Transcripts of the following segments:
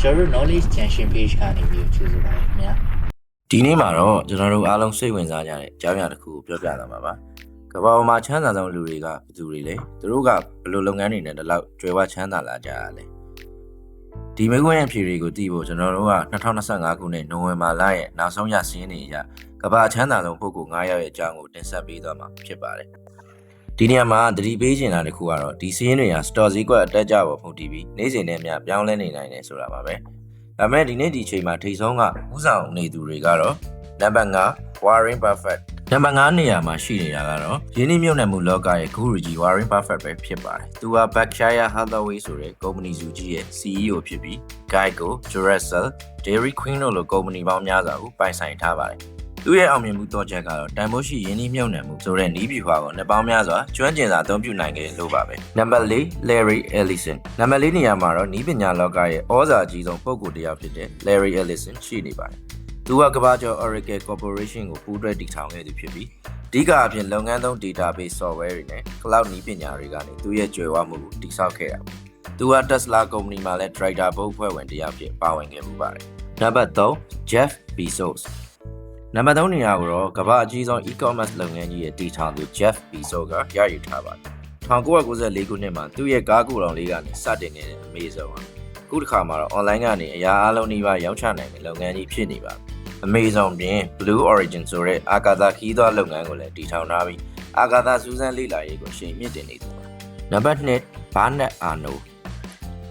ကျွန်တော်တို့ knowledge junction page ကနေပြီးကျေးဇူးပါတယ်ခင်ဗျာဒီနေ့မှာတော့ကျွန်တော်တို့အားလုံးစိတ်ဝင်စားကြတဲ့အကြောင်းအရာတစ်ခုကိုပြောပြသွားမှာပါကမ္ဘာပေါ်မှာချမ်းသာဆုံးလူတွေကဘယ်သူတွေလဲသူတို့ကဘယ်လိုလုပ်ငန်းတွေနဲ့ဒီလောက်ကြွယ်ဝချမ်းသာလာကြရလဲဒီမိကွန်းရဲ့ဖြေတွေကိုသိဖို့ကျွန်တော်တို့က2025ခုနှစ်နိုဝင်ဘာလရဲ့နောက်ဆုံးရစင်းနေရကမ္ဘာချမ်းသာဆုံးပုဂ္ဂိုလ်9ယောက်ရဲ့အကြောင်းကိုတင်ဆက်ပေးသွားမှာဖြစ်ပါတယ် ဒီနေရာမှာသတိပေးချင်တာတစ်ခုကတော့ဒီစင်းတွေက store ဈေးကွက်အတက်ကြပေါ်မှုတည်ပြီးနေ့စဉ်နဲ့အမျှပြောင်းလဲနေနိုင်တယ်ဆိုတာပါပဲဒါပေမဲ့ဒီနေ့ဒီချိန်မှာထိတ်ဆုံးကဥဆောင်နေသူတွေကတော့နံပါတ်5 Warren Buffett နံပါတ်5နေရာမှာရှိနေတာကတော့ယင်းနှိမ့်မြုပ်နှံမှုလောကရဲ့ဂုရုကြီး Warren Buffett ပဲဖြစ်ပါတယ်။သူက Berkshire Hathaway ဆိုတဲ့ကုမ္ပဏီစုကြီးရဲ့ CEO ဖြစ်ပြီး Geico, Duracell, Dairy Queen တို့လိုကုမ္ပဏီပေါင်းများစွာကိုပိုင်ဆိုင်ထားပါတယ်။ သူရဲ့အောင်မြင်မှုတော့ချက်ကတော့တန်ဖိုးရှိယင်းနှိမ့်မြုပ်နှံမှုဆိုတဲ့နီးပြွားကိုနှစ်ပေါင်းများစွာကျွမ်းကျင်စွာအသုံးပြုနိုင်ခဲ့လို့ပါပဲ။နံပါတ်4 Larry Ellison နံပါတ်4နေရာမှာတော့နီးပညာလောကရဲ့ဩဇာအကြီးဆုံးပုဂ္ဂိုလ်တစ်ယောက်ဖြစ်တဲ့ Larry Ellison ရှိနေပါတယ်။သူကကမ္ဘာကျော် Oracle Corporation ကိုပူးတွဲတည်ထောင်ခဲ့သူဖြစ်ပြီးအဓိကအဖြစ်လုပ်ငန်းသုံး database software တွေနဲ့ cloud နည်းပညာတွေကနေသူရဲ့ကြွယ်ဝမှုကိုတည်ဆောက်ခဲ့တာပါ။သူက Tesla ကုမ္ပဏီမှာလည်း director ဘုတ်ဖွဲ့ဝင်တစ်ယောက်ဖြစ်ပါဝင်ခဲ့မှုပါတယ်။နံပါတ်3 Jeff Bezos နံပါတ်3နေရာကိုတော့ကမ္ဘာအကြီးဆုံး e-commerce လုပ်ငန်းကြီးရဲ့တည်ထောင်သူ Jeff Bezos ကရယူထားပါတယ်။1994ခုနှစ်မှာသူ့ရဲ့ကားကိုယ်တော်လေးကနေစတင်ခဲ့တဲ့ Amazon ပါအခုတစ်ခါမှာတော့ online ကနေအရာအလုံးနှိပါရောင်းချနိုင်တဲ့လုပ်ငန်းကြီးဖြစ်နေပါပြီ။ Amazon ပြင် Blue Origin ဆိုတဲ့အာကာသခီးသွွားလုပ်ငန်းကိုလည်းတည်ထောင်ထားပြီးအာကာသစူးစမ်းလေ့လာရေးကိုရှင်မြင့်တင်နေသူပါ။နံပါတ်2 Bernard Arnault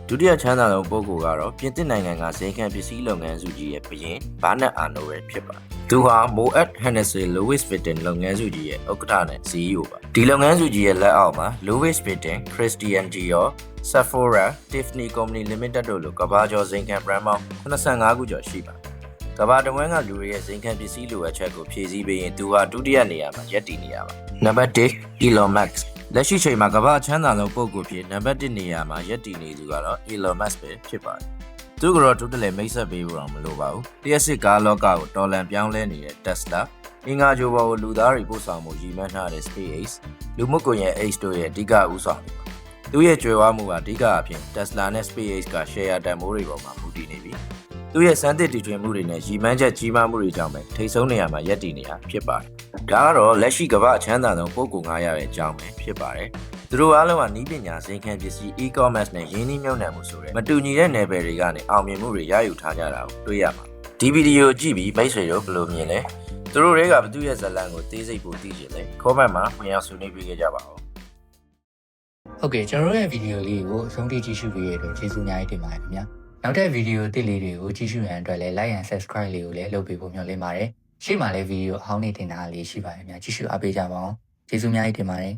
ဒုတိယချမ်းသာဆုံးပုဂ္ဂိုလ်ကတော့ပြင်သစ်နိုင်ငံကဇိမ်ခံပစ္စည်းလုပ်ငန်းစုကြီးရဲ့ဘရင် Bernard Arnault ပဲဖြစ်ပါတယ်။ သူဟာ Moet Hennessy Louis Vuitton လုပ်ငန်းစုကြီးရဲ့ဥက္ကဋ္ဌနဲ့ CEO ပါ။ဒီလုပ်ငန်းစုကြီးရဲ့လက်အောက်မှာ Louis Vuitton, Christian Dior, Sephora, Tiffany Company Limited တို့လိုကမ္ဘာကျော်ဇိမ်ခံ brand ပေါင်း85ခုကျော်ရှိပါတယ်။ကမ္ဘာတဝန်းကလူတွေရဲ့ဇိမ်ခံပစ္စည်းလိုအပ်ချက်ကိုဖြည့်ဆည်းပေးရင်သူဟာဒုတိယနေရာမှာရပ်တည်နေရပါ။နံပါတ်1 Elon Musk လက်ရှိချိန်မှာကမ္ဘာချမ်းသာဆုံးပုဂ္ဂိုလ်ဖြစ်နံပါတ်1နေရာမှာရပ်တည်နေသူကတော့ Elon Musk ပဲဖြစ်ပါတယ်။ သူကတော့ဒုတလည်းမိတ်ဆက်ပေးဖို့တော့မလိုပါဘူး။တရက်စစ်ကားလောကကိုတော်လန်ပြောင်းလဲနေတဲ့ Tesla အင်္ဂါဂျိုဘောကိုလူသားတွေပို့ဆောင်မှုရည်မှန်းထားတဲ့ SpaceX လူမှုကွန်ရက် X တို့ရဲ့အဓိကဦးဆောင်နေပါသူရဲ့ကြွယ်ဝမှုဟာအဓိကအဖြစ် Tesla နဲ့ SpaceX က share တန်ဖိုးတွေပေါ်မှာမူတည်နေပြီးသူရဲ့စမ်းသစ်တီထွင်မှုတွေနဲ့ရည်မှန်းချက်ကြီးမားမှုတွေကြောင့်ပဲထိတ်ဆုံးနေရာမှာရပ်တည်နေတာဖြစ်ပါတယ်။ဒါကတော့လက်ရှိကမ္ဘာအချမ်းသာဆုံးပုဂ္ဂိုလ်900ရဲ့အကြောင်းပဲဖြစ်ပါတယ်။ သူတို့အားလုံးကနီးပညာစိန်ခံပစ္စည်း e-commerce နဲ့ရင်းနှီးမြှုပ်နှံမှုဆိုတဲ့မတူညီတဲ့နယ်ပယ်တွေကနေအောင်မြင်မှုတွေရယူထားကြတာကိုတွေ့ရမှာ။ဒီဗီဒီယိုကြည့်ပြီးမိတ်ဆွေတို့ဘယ်လိုမြင်လဲ။သူတို့တွေကဘသူရဲ့ဇာတ်လမ်းကိုသိစိတ်ဖို့သိချင်လဲ။ comment မှာဝင်ရောက်ဆွေးနွေးပေးကြပါဦး။ဟုတ်ကဲ့ကျွန်တော်တို့ရဲ့ဗီဒီယိုလေးကိုအဆုံးထိကြည့်ရှုပေးရတဲ့ကျေးဇူးအများကြီးတင်ပါတယ်ခင်ဗျာနောက်တဲ့ဗီဒီယိုတစ်လေးတွေကိုကြည့်ရှုရန်အတွက်လည်း like and subscribe လေးကိုလည်းလုပ်ပေးဖို့မျှော်လင့်ပါတယ်ရှေ့မှာလည်းဗီဒီယိုအဟောင်းနေတင်တာလေးရှိပါတယ်ခင်ဗျာကြည့်ရှုအားပေးကြပါအောင်ကျေးဇူးအများကြီးတင်ပါတယ်